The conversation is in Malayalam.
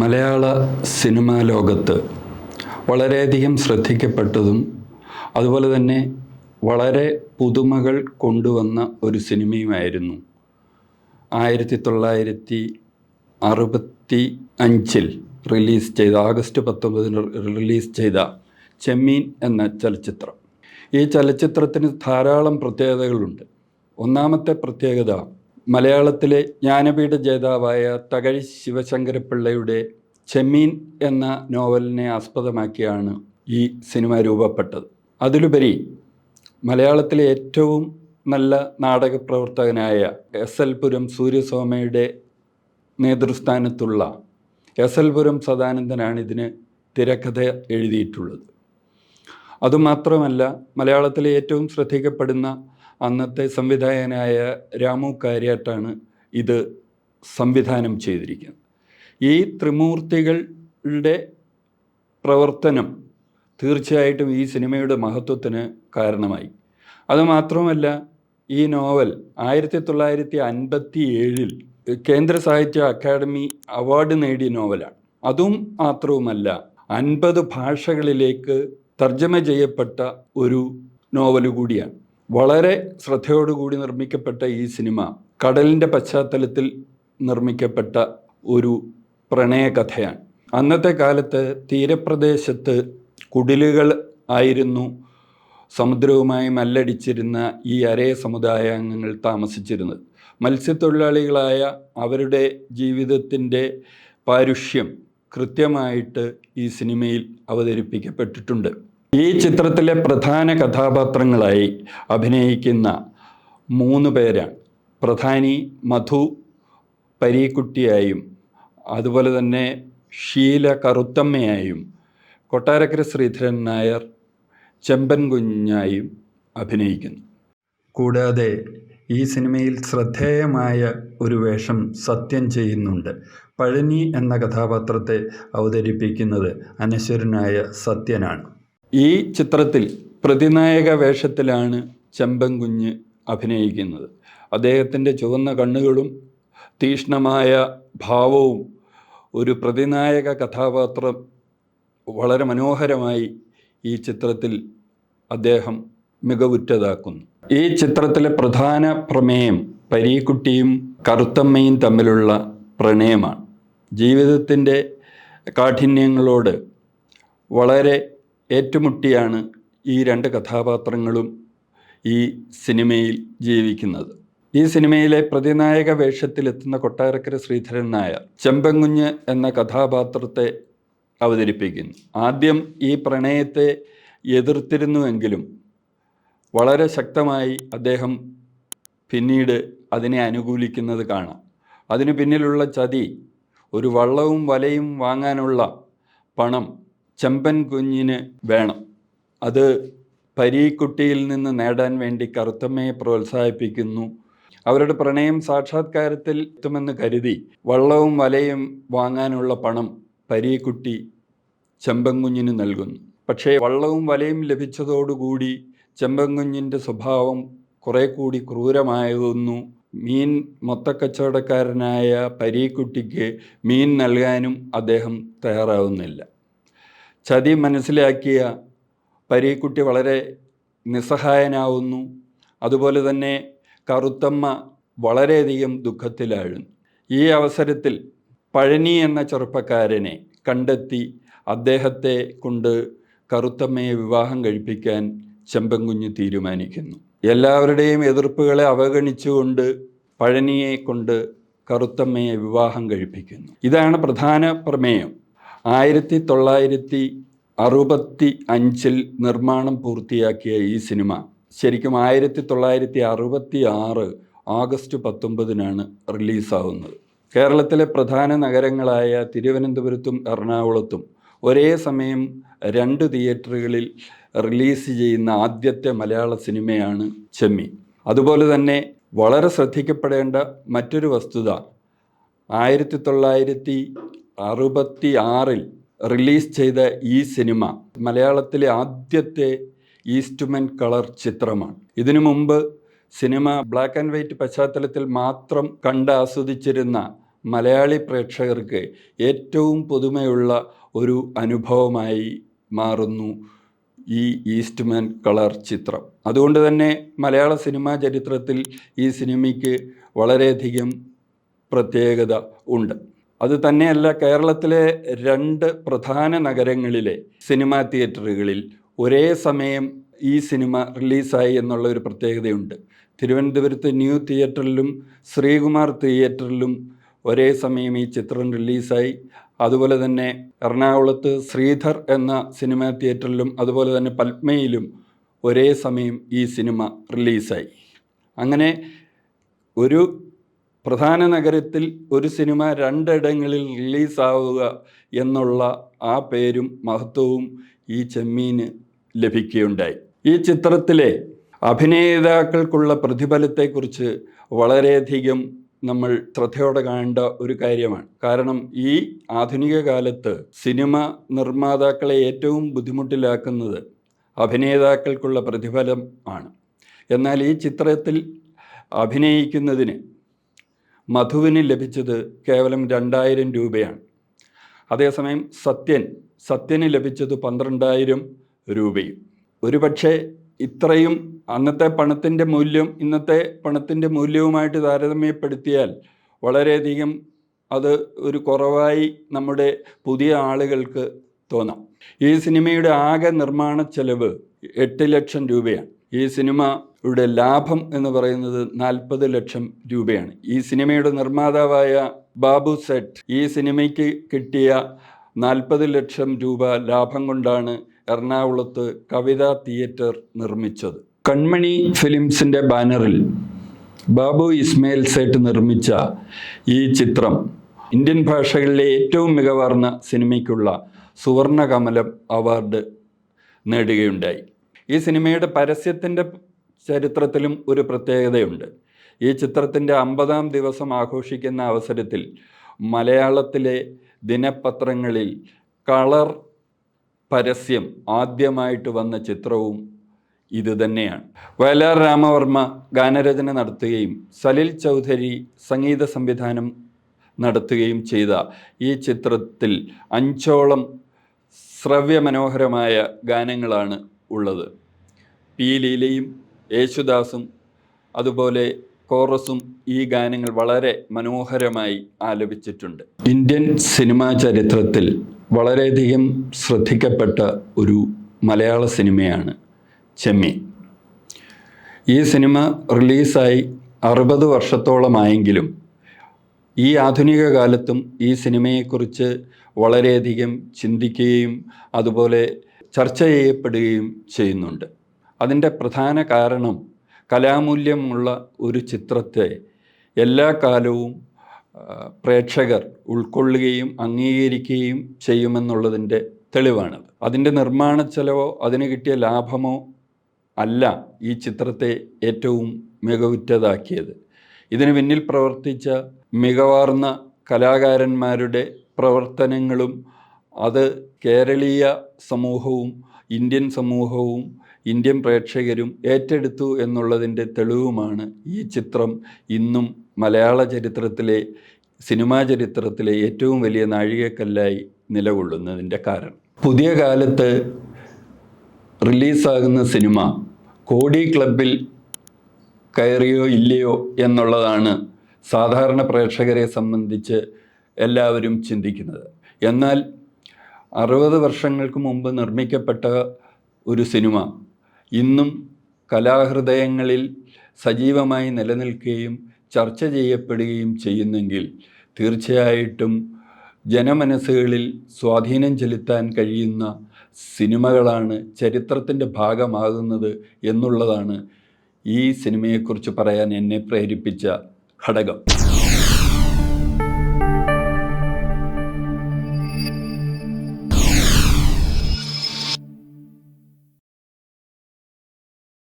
മലയാള സിനിമാ ലോകത്ത് വളരെയധികം ശ്രദ്ധിക്കപ്പെട്ടതും അതുപോലെ തന്നെ വളരെ പുതുമകൾ കൊണ്ടുവന്ന ഒരു സിനിമയുമായിരുന്നു. ആയിരത്തി തൊള്ളായിരത്തി അറുപത്തി അഞ്ചിൽ റിലീസ് ചെയ്ത ആഗസ്റ്റ് പത്തൊമ്പതിന് റിലീസ് ചെയ്ത ചെമ്മീൻ എന്ന ചലച്ചിത്രം. ഈ ചലച്ചിത്രത്തിന് ധാരാളം പ്രത്യേകതകളുണ്ട്. ഒന്നാമത്തെ പ്രത്യേകത മലയാളത്തിലെ ജ്ഞാനപീഠ ജേതാവായ തകഴി ശിവശങ്കരപ്പിള്ളയുടെ ചെമ്മീൻ എന്ന നോവലിനെ ആസ്പദമാക്കിയാണ് ഈ സിനിമ രൂപപ്പെട്ടത്. അതിലുപരി മലയാളത്തിലെ ഏറ്റവും നല്ല നാടക പ്രവർത്തകനായ എസ് എൽ പുരം സൂര്യസോമയുടെ നേതൃസ്ഥാനത്തുള്ള എസ് എൽ പുരം സദാനന്ദനാണ് ഇതിന് തിരക്കഥ എഴുതിയിട്ടുള്ളത്. അതുമാത്രമല്ല മലയാളത്തിലെ ഏറ്റവും ശ്രദ്ധിക്കപ്പെടുന്ന അന്നത്തെ സംവിധായകനായ രാമു കാര്യാട്ടാണ് ഇത് സംവിധാനം ചെയ്തിരിക്കുന്നത്. ഈ ത്രിമൂർത്തികളുടെ പ്രവർത്തനം തീർച്ചയായിട്ടും ഈ സിനിമയുടെ മഹത്വത്തിന് കാരണമായി. അതുമാത്രമല്ല ഈ നോവൽ ആയിരത്തി തൊള്ളായിരത്തി അൻപത്തി ഏഴിൽ കേന്ദ്ര സാഹിത്യ അക്കാദമി അവാർഡ് നേടിയ നോവലാണ്. അതും മാത്രവുമല്ല അൻപത് ഭാഷകളിലേക്ക് തർജമ ചെയ്യപ്പെട്ട ഒരു നോവൽ കൂടിയാണ്. വളരെ ശ്രദ്ധയോടുകൂടി നിർമ്മിക്കപ്പെട്ട ഈ സിനിമ കടലിന്റെ പശ്ചാത്തലത്തിൽ നിർമ്മിക്കപ്പെട്ട ഒരു പ്രണയകഥയാണ് അന്നത്തെ കാലത്ത് തീരപ്രദേശത്ത് കുടിലുകൾ ആയിരുന്നു. സമുദ്രവുമായി മല്ലടിച്ചിരുന്ന ഈ അരയ സമുദായാംഗങ്ങൾ താമസിച്ചിരുന്നത്. മത്സ്യത്തൊഴിലാളികളായ അവരുടെ ജീവിതത്തിന്റെ പാരുഷ്യം കൃത്യമായിട്ട് ഈ സിനിമയിൽ അവതരിപ്പിക്കപ്പെട്ടിട്ടുണ്ട്. ഈ ചിത്രത്തിലെ പ്രധാന കഥാപാത്രങ്ങളായി അഭിനയിക്കുന്ന മൂന്ന് പേരാണ്. പ്രധാനി മധു പരീക്കുട്ടിയായും അതുപോലെ തന്നെ ഷീല കറുത്തമ്മയായും കൊട്ടാരക്കര ശ്രീധരൻ നായർ ചെമ്പൻ കുഞ്ഞായും അഭിനയിക്കുന്നു. കൂടാതെ ഈ സിനിമയിൽ ശ്രദ്ധേയമായ ഒരു വേഷം സത്യം ചെയ്യുന്നുണ്ട്. പഴനി എന്ന കഥാപാത്രത്തെ അവതരിപ്പിക്കുന്നത് അനശ്വരനായ സത്യനാണ്. ഈ ചിത്രത്തിൽ പ്രതിനായക വേഷത്തിലാണ് ചെമ്പൻകുഞ്ഞ് അഭിനയിക്കുന്നത്. അദ്ദേഹത്തിന്റെ ചുവന്ന കണ്ണുകളും തീഷ്ണമായ ഭാവവും ഒരു പ്രതിനായക കഥാപാത്രം വളരെ മനോഹരമായി ഈ ചിത്രത്തിൽ അദ്ദേഹം മികവുറ്റതാക്കുന്നു. ഈ ചിത്രത്തിലെ പ്രധാന പ്രമേയം പരീക്കുട്ടിയും കറുത്തമ്മയും തമ്മിലുള്ള പ്രണയമാണ്. ജീവിതത്തിന്റെ കാഠിന്യങ്ങളോട് വളരെ ഏറ്റുമുട്ടിയാണ് ഈ രണ്ട് കഥാപാത്രങ്ങളും ഈ സിനിമയിൽ ജീവിക്കുന്നത്. ഈ സിനിമയിലെ പ്രതിനായക വേഷത്തിലെത്തുന്ന കൊട്ടാരക്കര ശ്രീധരൻ നായർ ചെമ്പങ്കുഞ്ഞ് എന്ന കഥാപാത്രത്തെ അവതരിപ്പിക്കുന്നു. ആദ്യം ഈ പ്രണയത്തെ എതിർത്തിരുന്നുവെങ്കിലും വളരെ ശക്തമായി അദ്ദേഹം പിന്നീട് അതിനെ അനുകൂലിക്കുന്നത് കാണാം. അതിനു പിന്നിലുള്ള ചതി ഒരു വള്ളവും വലയും വാങ്ങാനുള്ള പണം ചെമ്പൻ കുഞ്ഞിന് വേണം. അത് പരീക്കുട്ടിയിൽ നിന്ന് നേടാൻ വേണ്ടി കറുത്തമ്മയെ പ്രോത്സാഹിപ്പിക്കുന്നു. അവരുടെ പ്രണയം സാക്ഷാത്കാരത്തിൽ എത്തുമെന്ന് കരുതി വള്ളവും വലയും വാങ്ങാനുള്ള പണം പരീക്കുട്ടി ചെമ്പൻകുഞ്ഞിന് നൽകുന്നു. പക്ഷേ വള്ളവും വലയും ലഭിച്ചതോടുകൂടി ചെമ്പൻകുഞ്ഞിന്റെ സ്വഭാവം കുറെ കൂടി ക്രൂരമാകുന്നു മീൻ മൊത്തക്കച്ചവടക്കാരനായ പരീക്കുട്ടിക്ക് മീൻ നൽകാനും അദ്ദേഹം തയ്യാറാവുന്നില്ല. ചതി മനസ്സിലാക്കിയ പരീക്കുട്ടി വളരെ നിസ്സഹായനാവുന്നു. അതുപോലെ തന്നെ കറുത്തമ്മ വളരെയധികം ദുഃഖത്തിലാഴുന്നു. ഈ അവസരത്തിൽ പഴനി എന്ന ചെറുപ്പക്കാരനെ കണ്ടെത്തി അദ്ദേഹത്തെ കൊണ്ട് കറുത്തമ്മയെ വിവാഹം കഴിപ്പിക്കാൻ ചെമ്പൻകുഞ്ഞ് തീരുമാനിക്കുന്നു. എല്ലാവരുടെയും എതിർപ്പുകളെ അവഗണിച്ചുകൊണ്ട് പഴനിയെ കൊണ്ട് കറുത്തമ്മയെ വിവാഹം കഴിപ്പിക്കുന്നു. ഇതാണ് പ്രധാന പ്രമേയം. ആയിരത്തി തൊള്ളായിരത്തി അറുപത്തി അഞ്ചിൽ നിർമ്മാണം പൂർത്തിയാക്കിയ ഈ സിനിമ ശരിക്കും ആയിരത്തി തൊള്ളായിരത്തി അറുപത്തി ആറ് ആഗസ്റ്റ് പത്തൊമ്പതിനാണ് റിലീസാവുന്നത്. കേരളത്തിലെ പ്രധാന നഗരങ്ങളായ തിരുവനന്തപുരത്തും എറണാകുളത്തും ഒരേ സമയം രണ്ട് തിയേറ്ററുകളിൽ റിലീസ് ചെയ്യുന്ന ആദ്യത്തെ മലയാള സിനിമയാണ് ചെമ്മി. അതുപോലെ തന്നെ വളരെ ശ്രദ്ധിക്കപ്പെടേണ്ട മറ്റൊരു വസ്തുത ആയിരത്തി തൊള്ളായിരത്തി അറുപത്തി ആറിൽ റിലീസ് ചെയ്ത ഈ സിനിമ മലയാളത്തിലെ ആദ്യത്തെ ഈസ്റ്റ്മെൻ കളർ ചിത്രമാണ്. ഇതിനു മുമ്പ് സിനിമ ബ്ലാക്ക് ആൻഡ് വൈറ്റ് പശ്ചാത്തലത്തിൽ മാത്രം കണ്ട് ആസ്വദിച്ചിരുന്ന മലയാളി പ്രേക്ഷകർക്ക് ഏറ്റവും പുതുമയുള്ള ഒരു അനുഭവമായി മാറുന്നു ഈ ഈസ്റ്റ്മാൻ കളർ ചിത്രം. അതുകൊണ്ട് തന്നെ മലയാള സിനിമാ ചരിത്രത്തിൽ ഈ സിനിമയ്ക്ക് വളരെയധികം പ്രത്യേകത ഉണ്ട്. അത് തന്നെയല്ല കേരളത്തിലെ രണ്ട് പ്രധാന നഗരങ്ങളിലെ സിനിമാ തിയേറ്ററുകളിൽ ഒരേ സമയം ഈ സിനിമ റിലീസായി എന്നുള്ള ഒരു പ്രത്യേകതയുണ്ട്. തിരുവനന്തപുരത്ത് ന്യൂ തിയേറ്ററിലും ശ്രീകുമാർ തിയേറ്ററിലും ഒരേ സമയം ഈ ചിത്രം റിലീസായി. അതുപോലെ തന്നെ എറണാകുളത്ത് ശ്രീധർ എന്ന സിനിമാ തിയേറ്ററിലും അതുപോലെ തന്നെ പത്മയിലും ഒരേ സമയം ഈ സിനിമ റിലീസായി. അങ്ങനെ ഒരു പ്രധാന നഗരത്തിൽ ഒരു സിനിമ രണ്ടിടങ്ങളിൽ റിലീസാവുക എന്നുള്ള ആ പേരും മഹത്വവും ഈ ചെമ്മീന് ലഭിക്കുകയുണ്ടായി. ഈ ചിത്രത്തിലെ അഭിനേതാക്കൾക്കുള്ള പ്രതിഫലത്തെക്കുറിച്ച് വളരെയധികം നമ്മൾ ശ്രദ്ധയോടെ കാണേണ്ട ഒരു കാര്യമാണ്. കാരണം ഈ ആധുനിക കാലത്ത് സിനിമ നിർമ്മാതാക്കളെ ഏറ്റവും ബുദ്ധിമുട്ടിലാക്കുന്നത് അഭിനേതാക്കൾക്കുള്ള പ്രതിഫലം ആണ്. എന്നാൽ ഈ ചിത്രത്തിൽ അഭിനയിക്കുന്നതിന് മധുവിന് ലഭിച്ചത് കേവലം രണ്ടായിരം രൂപയാണ്. അതേസമയം സത്യൻ സത്യന് ലഭിച്ചത് പന്ത്രണ്ടായിരം രൂപയും. ഒരുപക്ഷെ ഇത്രയും അന്നത്തെ പണത്തിന്റെ മൂല്യം ഇന്നത്തെ പണത്തിന്റെ മൂല്യവുമായിട്ട് താരതമ്യപ്പെടുത്തിയാൽ വളരെയധികം അത് ഒരു കുറവായി നമ്മുടെ പുതിയ ആളുകൾക്ക് തോന്നാം. ഈ സിനിമയുടെ ആകെ നിർമ്മാണ ചെലവ് എട്ട് ലക്ഷം രൂപയാണ്. ഈ സിനിമയുടെ ലാഭം എന്ന് പറയുന്നത് നാൽപ്പത് ലക്ഷം രൂപയാണ്. ഈ സിനിമയുടെ നിർമ്മാതാവായ ബാബു സെറ്റ് ഈ സിനിമയ്ക്ക് കിട്ടിയ നാൽപ്പത് ലക്ഷം രൂപ ലാഭം കൊണ്ടാണ് എറണാകുളത്ത് കവിത തിയേറ്റർ നിർമ്മിച്ചത്. കൺമണി ഫിലിംസിന്റെ ബാനറിൽ ബാബു ഇസ്മയിൽ സേട്ട് നിർമ്മിച്ച ഈ ചിത്രം ഇന്ത്യൻ ഭാഷകളിലെ ഏറ്റവും മികവാർന്ന സിനിമയ്ക്കുള്ള സുവർണ കമലം അവാർഡ് നേടുകയുണ്ടായി. ഈ സിനിമയുടെ പരസ്യത്തിന്റെ ചരിത്രത്തിലും ഒരു പ്രത്യേകതയുണ്ട്. ഈ ചിത്രത്തിന്റെ അമ്പതാം ദിവസം ആഘോഷിക്കുന്ന അവസരത്തിൽ മലയാളത്തിലെ ദിനപത്രങ്ങളിൽ കളർ പരസ്യം ആദ്യമായിട്ട് വന്ന ചിത്രവും ഇത് തന്നെയാണ്. വയലാർ രാമവർമ്മ ഗാനരചന നടത്തുകയും സലിൽ ചൗധരി സംഗീത സംവിധാനം നടത്തുകയും ചെയ്ത ഈ ചിത്രത്തിൽ അഞ്ചോളം ശ്രവ്യമനോഹരമായ ഗാനങ്ങളാണ് ഉള്ളത്. പി ലീലയും യേശുദാസും അതുപോലെ കോറസും ഈ ഗാനങ്ങൾ വളരെ മനോഹരമായി ആലപിച്ചിട്ടുണ്ട്. ഇന്ത്യൻ സിനിമാ ചരിത്രത്തിൽ വളരെയധികം ശ്രദ്ധിക്കപ്പെട്ട ഒരു മലയാള സിനിമയാണ് ചെമ്മീൻ. ഈ സിനിമ റിലീസായി അറുപത് വർഷത്തോളമായെങ്കിലും ഈ ആധുനിക കാലത്തും ഈ സിനിമയെക്കുറിച്ച് വളരെയധികം ചിന്തിക്കുകയും അതുപോലെ ചർച്ച ചെയ്യപ്പെടുകയും ചെയ്യുന്നുണ്ട്. അതിന്റെ പ്രധാന കാരണം കലാമൂല്യമുള്ള ഒരു ചിത്രത്തെ എല്ലാ കാലവും പ്രേക്ഷകർ ഉൾക്കൊള്ളുകയും അംഗീകരിക്കുകയും ചെയ്യുമെന്നുള്ളതിന്റെ തെളിവാണത്. അതിന്റെ നിർമ്മാണ ചെലവോ അതിന് കിട്ടിയ ലാഭമോ അല്ല ഈ ചിത്രത്തെ ഏറ്റവും മികവുറ്റതാക്കിയത്. ഇതിന് പിന്നിൽ പ്രവർത്തിച്ച മികവാർന്ന കലാകാരന്മാരുടെ പ്രവർത്തനങ്ങളും അത് കേരളീയ സമൂഹവും ഇന്ത്യൻ സമൂഹവും ഇന്ത്യൻ പ്രേക്ഷകരും ഏറ്റെടുത്തു എന്നുള്ളതിന്റെ തെളിവുമാണ് ഈ ചിത്രം. ഇന്നും മലയാള ചരിത്രത്തിലെ സിനിമാ ചരിത്രത്തിലെ ഏറ്റവും വലിയ നാഴികക്കല്ലായി നിലകൊള്ളുന്നതിന്റെ കാരണം. പുതിയ കാലത്ത് റിലീസാകുന്ന സിനിമ കോടി ക്ലബിൽ കയറിയോ ഇല്ലയോ എന്നുള്ളതാണ് സാധാരണ പ്രേക്ഷകരെ സംബന്ധിച്ച് എല്ലാവരും ചിന്തിക്കുന്നത്. എന്നാൽ അറുപത് വർഷങ്ങൾക്ക് മുമ്പ് നിർമ്മിക്കപ്പെട്ട ഒരു സിനിമ ഇന്നും കലാഹൃദയങ്ങളിൽ സജീവമായി നിലനിൽക്കുകയും ചർച്ച ചെയ്യപ്പെടുകയും ചെയ്യുന്നെങ്കിൽ തീർച്ചയായിട്ടും ജനമനസ്സുകളിൽ സ്വാധീനം ചെലുത്താൻ കഴിയുന്ന സിനിമകളാണ് ചരിത്രത്തിന്റെ ഭാഗമാകുന്നത് എന്നുള്ളതാണ് ഈ സിനിമയെക്കുറിച്ച് പറയാൻ എന്നെ പ്രേരിപ്പിച്ച ഘടകം.